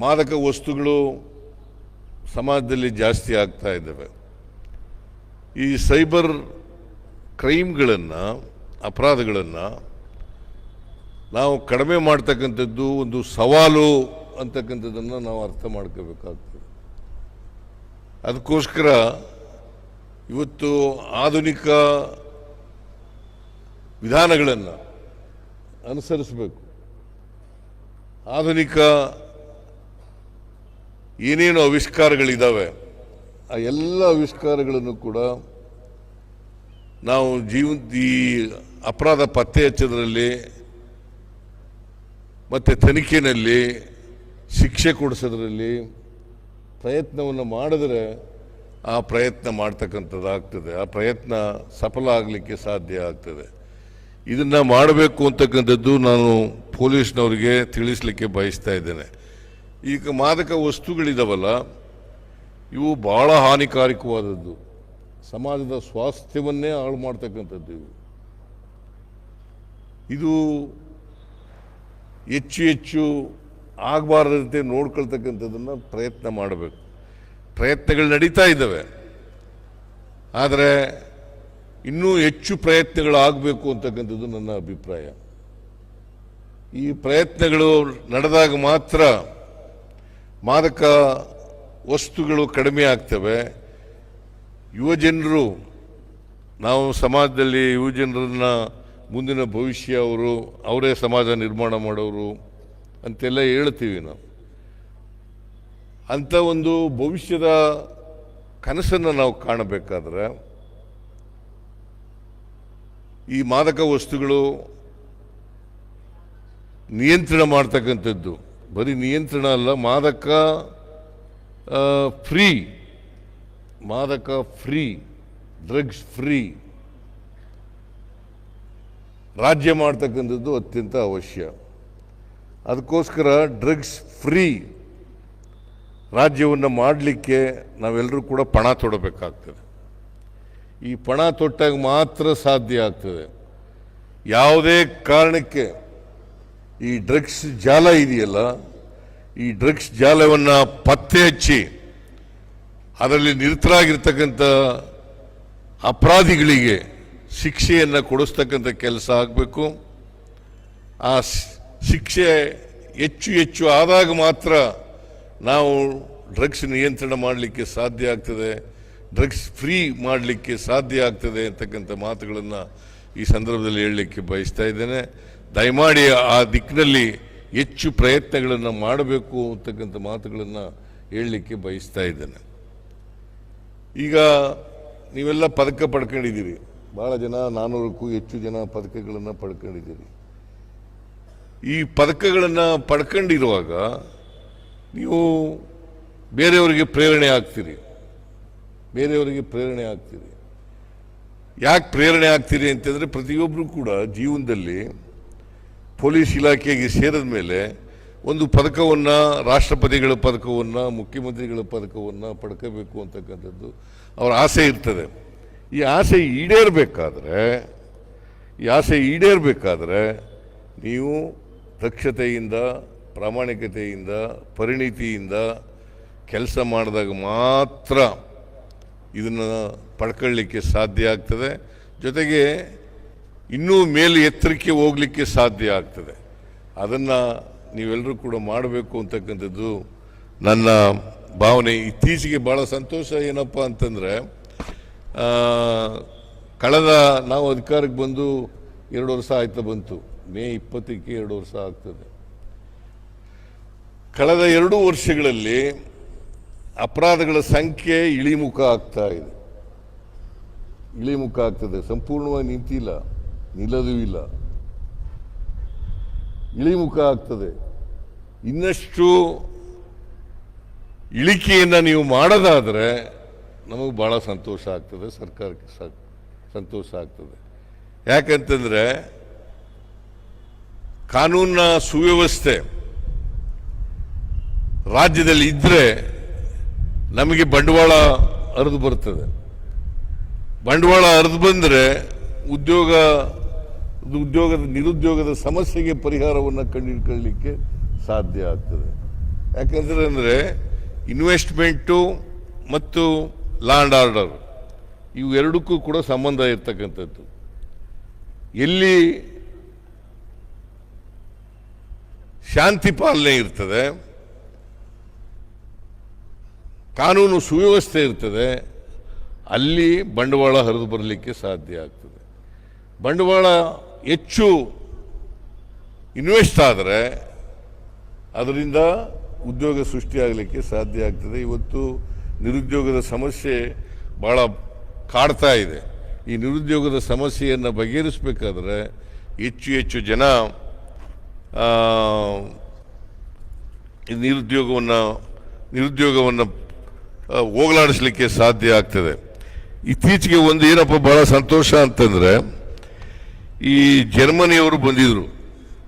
ಮಾದಕ ವಸ್ತುಗಳು ಸಮಾಜದಲ್ಲಿ ಜಾಸ್ತಿ ಆಗ್ತಾ ಇದ್ದಾವೆ. ಈ ಸೈಬರ್ ಕ್ರೈಮ್ಗಳನ್ನು, ಅಪರಾಧಗಳನ್ನು ನಾವು ಕಡಿಮೆ ಮಾಡ್ತಕ್ಕಂಥದ್ದು ಒಂದು ಸವಾಲು ಅಂತಕ್ಕಂಥದ್ದನ್ನು ನಾವು ಅರ್ಥ ಮಾಡ್ಕೋಬೇಕಾಗ್ತದೆ. ಅದಕ್ಕೋಸ್ಕರ ಇವತ್ತು ಆಧುನಿಕ ವಿಧಾನಗಳನ್ನು ಅನುಸರಿಸಬೇಕು. ಆಧುನಿಕ ಏನೇನು ಆವಿಷ್ಕಾರಗಳಿದ್ದಾವೆ ಆ ಎಲ್ಲ ಆವಿಷ್ಕಾರಗಳನ್ನು ಕೂಡ ನಾವು ಜೀವ ಈ ಅಪರಾಧ ಪತ್ತೆ ಹಚ್ಚೋದ್ರಲ್ಲಿ ಮತ್ತು ತನಿಖೆಯಲ್ಲಿ ಶಿಕ್ಷೆ ಕೊಡಿಸೋದ್ರಲ್ಲಿ ಪ್ರಯತ್ನವನ್ನು ಮಾಡಿದ್ರೆ ಆ ಪ್ರಯತ್ನ ಮಾಡ್ತಕ್ಕಂಥದ್ದಾಗ್ತದೆ ಆ ಪ್ರಯತ್ನ ಸಫಲ ಆಗಲಿಕ್ಕೆ ಸಾಧ್ಯ ಆಗ್ತದೆ. ಇದನ್ನು ಮಾಡಬೇಕು ಅಂತಕ್ಕಂಥದ್ದು ನಾನು ಪೊಲೀಸ್ನವರಿಗೆ ತಿಳಿಸ್ಲಿಕ್ಕೆ ಬಯಸ್ತಾ ಇದ್ದೇನೆ. ಈಗ ಮಾದಕ ವಸ್ತುಗಳಿದಾವಲ್ಲ, ಇವು ಬಹಳ ಹಾನಿಕಾರಕವಾದದ್ದು. ಸಮಾಜದ ಸ್ವಾಸ್ಥ್ಯವನ್ನೇ ಹಾಳು ಮಾಡ್ತಕ್ಕಂಥದ್ದು ಇವು. ಇದು ಹೆಚ್ಚು ಹೆಚ್ಚು ಆಗಬಾರದಂತೆ ನೋಡ್ಕೊಳ್ತಕ್ಕಂಥದ್ದನ್ನು ಪ್ರಯತ್ನ ಮಾಡಬೇಕು. ಪ್ರಯತ್ನಗಳು ನಡೀತಾ ಇದ್ದಾವೆ. ಆದರೆ ಇನ್ನೂ ಹೆಚ್ಚು ಪ್ರಯತ್ನಗಳು ಆಗಬೇಕು ಅಂತಕ್ಕಂಥದ್ದು ನನ್ನ ಅಭಿಪ್ರಾಯ. ಈ ಪ್ರಯತ್ನಗಳು ನಡೆದಾಗ ಮಾತ್ರ ಮಾದಕ ವಸ್ತುಗಳು ಕಡಿಮೆ ಆಗ್ತವೆ. ಯುವಜನರು ನಾವು ಸಮಾಜದಲ್ಲಿ ಯುವಜನರನ್ನ ಮುಂದಿನ ಭವಿಷ್ಯ ಅವರು, ಅವರೇ ಸಮಾಜ ನಿರ್ಮಾಣ ಮಾಡೋರು ಅಂತೆಲ್ಲ ಹೇಳ್ತೀವಿ ನಾವು. ಅಂಥ ಒಂದು ಭವಿಷ್ಯದ ಕನಸನ್ನು ನಾವು ಕಾಣಬೇಕಾದ್ರೆ, ಈ ಮಾದಕ ವಸ್ತುಗಳು ನಿಯಂತ್ರಣ ಮಾಡ್ತಕ್ಕಂಥದ್ದು. ಬರೀ ನಿಯಂತ್ರಣ ಅಲ್ಲ, ಮಾದಕ ಫ್ರೀ ಮಾದಕ ಫ್ರೀ, ಡ್ರಗ್ಸ್ ಫ್ರೀ. ರಾಜ್ಯ ಮಾಡ್ತಕ್ಕಂಥದ್ದು ಅತ್ಯಂತ ಅವಶ್ಯ. ಅದಕ್ಕೋಸ್ಕರ ಡ್ರಗ್ಸ್ ಫ್ರೀ ರಾಜ್ಯವನ್ನು ಮಾಡಲಿಕ್ಕೆ ನಾವೆಲ್ಲರೂ ಕೂಡ ಪಣ ತೊಡಬೇಕಾಗ್ತದೆ. ಈ ಪಣ ತೊಟ್ಟಾಗ ಮಾತ್ರ ಸಾಧ್ಯ ಆಗ್ತದೆ. ಯಾವುದೇ ಕಾರಣಕ್ಕೆ ಈ ಡ್ರಗ್ಸ್ ಜಾಲ ಇದೆಯಲ್ಲ, ಈ ಡ್ರಗ್ಸ್ ಜಾಲವನ್ನು ಪತ್ತೆ ಹಚ್ಚಿ, ಅದರಲ್ಲಿ ನಿರತರಾಗಿರ್ತಕ್ಕಂಥ ಅಪರಾಧಿಗಳಿಗೆ ಶಿಕ್ಷೆಯನ್ನು ಕೊಡಿಸ್ತಕ್ಕಂಥ ಕೆಲಸ ಆಗಬೇಕು. ಆ ಶಿಕ್ಷೆ ಹೆಚ್ಚು ಹೆಚ್ಚು ಆದಾಗ ಮಾತ್ರ ನಾವು ಡ್ರಗ್ಸ್ ನಿಯಂತ್ರಣ ಮಾಡಲಿಕ್ಕೆ ಸಾಧ್ಯ ಆಗ್ತದೆ, ಡ್ರಗ್ಸ್ ಫ್ರೀ ಮಾಡಲಿಕ್ಕೆ ಸಾಧ್ಯ ಆಗ್ತದೆ ಅಂತಕ್ಕಂಥ ಮಾತುಗಳನ್ನು ಈ ಸಂದರ್ಭದಲ್ಲಿ ಹೇಳಲಿಕ್ಕೆ ಬಯಸ್ತಾ ಇದ್ದೇನೆ. ದಯಮಾಡಿ ಆ ದಿಕ್ಕಿನಲ್ಲಿ ಹೆಚ್ಚು ಪ್ರಯತ್ನಗಳನ್ನು ಮಾಡಬೇಕು ಅಂತಕ್ಕಂಥ ಮಾತುಗಳನ್ನು ಹೇಳಲಿಕ್ಕೆ ಬಯಸ್ತಾ ಇದ್ದೇನೆ. ಈಗ ನೀವೆಲ್ಲ ಪದಕ ಪಡ್ಕೊಂಡಿದ್ದೀರಿ. ಭಾಳ ಜನ ನಾನ್ನೂರಕ್ಕೂ ಹೆಚ್ಚು ಜನ ಪದಕಗಳನ್ನು ಪಡ್ಕೊಂಡಿದ್ದೀರಿ. ಈ ಪದಕಗಳನ್ನು ಪಡ್ಕೊಂಡಿರುವಾಗ ನೀವು ಬೇರೆಯವರಿಗೆ ಪ್ರೇರಣೆ ಆಗ್ತೀರಿ. ಬೇರೆಯವರಿಗೆ ಪ್ರೇರಣೆ ಆಗ್ತೀರಿ. ಯಾಕೆ ಪ್ರೇರಣೆ ಆಗ್ತೀರಿ ಅಂತಂದರೆ ಪ್ರತಿಯೊಬ್ಬರು ಕೂಡ ಜೀವನದಲ್ಲಿ ಪೊಲೀಸ್ ಇಲಾಖೆಗೆ ಸೇರಿದ ಮೇಲೆ ಒಂದು ಪದಕವನ್ನು, ರಾಷ್ಟ್ರಪತಿಗಳ ಪದಕವನ್ನು, ಮುಖ್ಯಮಂತ್ರಿಗಳ ಪದಕವನ್ನು ಪಡ್ಕೋಬೇಕು ಅಂತಕ್ಕಂಥದ್ದು ಅವರ ಆಸೆ ಇರ್ತದೆ. ಈ ಆಸೆ ಈಡೇರಬೇಕಾದ್ರೆ, ಈ ಆಸೆ ಈಡೇರಬೇಕಾದ್ರೆ ನೀವು ದಕ್ಷತೆಯಿಂದ, ಪ್ರಾಮಾಣಿಕತೆಯಿಂದ, ಪರಿಣಿತಿಯಿಂದ ಕೆಲಸ ಮಾಡಿದಾಗ ಮಾತ್ರ ಇದನ್ನು ಪಡ್ಕೊಳ್ಳಿಕ್ಕೆ ಸಾಧ್ಯ ಆಗ್ತದೆ. ಜೊತೆಗೆ ಇನ್ನೂ ಮೇಲೆ ಎತ್ತರಕ್ಕೆ ಹೋಗಲಿಕ್ಕೆ ಸಾಧ್ಯ ಆಗ್ತದೆ. ಅದನ್ನು ನೀವೆಲ್ಲರೂ ಕೂಡ ಮಾಡಬೇಕು ಅಂತಕ್ಕಂಥದ್ದು ನನ್ನ ಭಾವನೆ. ಇತ್ತೀಚೆಗೆ ಭಾಳ ಸಂತೋಷ ಏನಪ್ಪ ಅಂತಂದರೆ ಕಳೆದ ನಾವು ಅಧಿಕಾರಕ್ಕೆ ಬಂದು ಎರಡು ವರ್ಷ ಆಯ್ತಾ ಬಂತು. ಮೇ ಇಪ್ಪತ್ತಕ್ಕೆ ಎರಡು ವರ್ಷ ಆಗ್ತದೆ. ಕಳೆದ ಎರಡು ವರ್ಷಗಳಲ್ಲಿ ಅಪರಾಧಗಳ ಸಂಖ್ಯೆ ಇಳಿಮುಖ ಆಗ್ತಾ ಇದೆ. ಇಳಿಮುಖ ಆಗ್ತದೆ. ಸಂಪೂರ್ಣವಾಗಿ ನಿಂತಿಲ್ಲ. ನಿಲ್ಲದೂ ಇಲ್ಲ. ಇಳಿಮುಖ ಆಗ್ತದೆ. ಇನ್ನಷ್ಟು ಇಳಿಕೆಯನ್ನು ನೀವು ಮಾಡೋದಾದರೆ ನಮಗೆ ಭಾಳ ಸಂತೋಷ ಆಗ್ತದೆ, ಸರ್ಕಾರಕ್ಕೆ ಸಂತೋಷ ಆಗ್ತದೆ. ಯಾಕಂತಂದರೆ ಕಾನೂನಿನ ಸುವ್ಯವಸ್ಥೆ ರಾಜ್ಯದಲ್ಲಿ ಇದ್ದರೆ ನಮಗೆ ಬಂಡವಾಳ ಹರಿದು ಬರ್ತದೆ. ಬಂಡವಾಳ ಹರಿದು ಬಂದರೆ ಉದ್ಯೋಗ ಉದ್ಯೋಗದ ನಿರುದ್ಯೋಗದ ಸಮಸ್ಯೆಗೆ ಪರಿಹಾರವನ್ನು ಕಂಡುಹಿಡ್ಕೊಳ್ಳಿಕ್ಕೆ ಸಾಧ್ಯ ಆಗ್ತದೆ. ಯಾಕಂದ್ರೆ ಅಂದರೆ ಇನ್ವೆಸ್ಟ್ಮೆಂಟು ಮತ್ತು ಲ್ಯಾಂಡ್ ಆರ್ಡರ್ ಇವು ಎರಡಕ್ಕೂ ಕೂಡ ಸಂಬಂಧ ಇರ್ತಕ್ಕಂಥದ್ದು. ಎಲ್ಲಿ ಶಾಂತಿ ಪಾಲನೆ ಇರ್ತದೆ, ಕಾನೂನು ಸುವ್ಯವಸ್ಥೆ ಇರ್ತದೆ, ಅಲ್ಲಿ ಬಂಡವಾಳ ಹರಿದು ಬರಲಿಕ್ಕೆ ಸಾಧ್ಯ ಆಗ್ತದೆ. ಬಂಡವಾಳ ಹೆಚ್ಚು ಇನ್ವೆಸ್ಟ್ ಆದರೆ ಅದರಿಂದ ಉದ್ಯೋಗ ಸೃಷ್ಟಿಯಾಗಲಿಕ್ಕೆ ಸಾಧ್ಯ ಆಗ್ತದೆ. ಇವತ್ತು ನಿರುದ್ಯೋಗದ ಸಮಸ್ಯೆ ಭಾಳ ಕಾಡ್ತಾ ಇದೆ. ಈ ನಿರುದ್ಯೋಗದ ಸಮಸ್ಯೆಯನ್ನು ಬಗೆಹರಿಸಬೇಕಾದ್ರೆ ಹೆಚ್ಚು ಹೆಚ್ಚು ಜನ ನಿರುದ್ಯೋಗವನ್ನು ನಿರುದ್ಯೋಗವನ್ನು ಹೋಗಲಾಡಿಸಲಿಕ್ಕೆ ಸಾಧ್ಯ ಆಗ್ತದೆ. ಇತ್ತೀಚೆಗೆ ಒಂದು ಏನಪ್ಪ, ಬಹಳ ಸಂತೋಷ ಅಂತಂದ್ರೆ ಈ ಜರ್ಮನಿಯವರು ಬಂದಿದ್ರು.